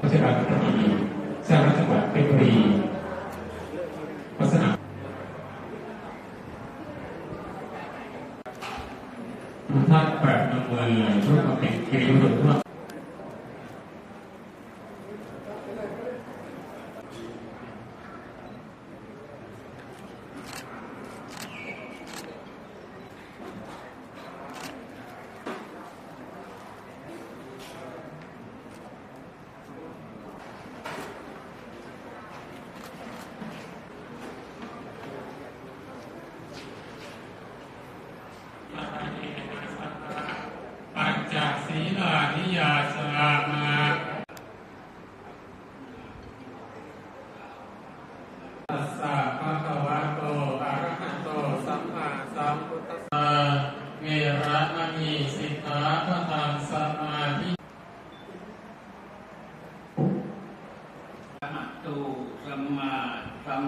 พัชราพัฒนีสร้างรัฐจังหวัดเป็นบุรีวัฒนาท่านแปดนำมือร่วมมาเป็นกิริยาบทร่วม ปัญจ ศีลานิยาสามาตัสสะภะคะวะโตอะระหะโต สัมมาสัมพุทธัสสะเวระมณีสิกขาปะทังสมาธิอะตุสัมมาสัม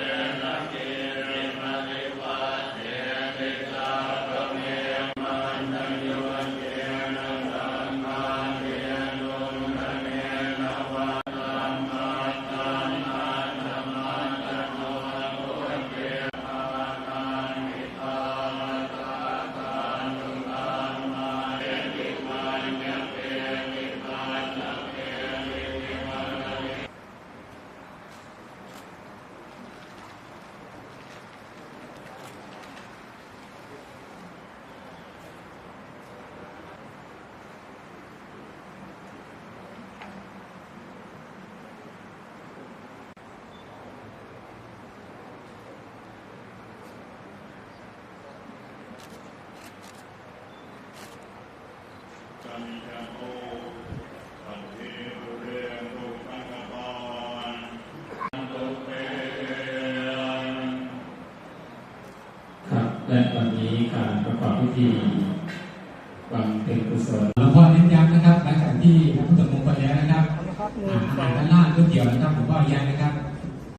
และตอนนี้การประกอบพิธีบำเพ็ญกุศลหลวงพ่อเน้นย้ำนะครับหลังจากที่พระพุทธมงคลแล้วนะครับอ่าอาหารด้านล่างก๋วยเตี๋ยวนะครับหลวงพ่อย้ำนะครับ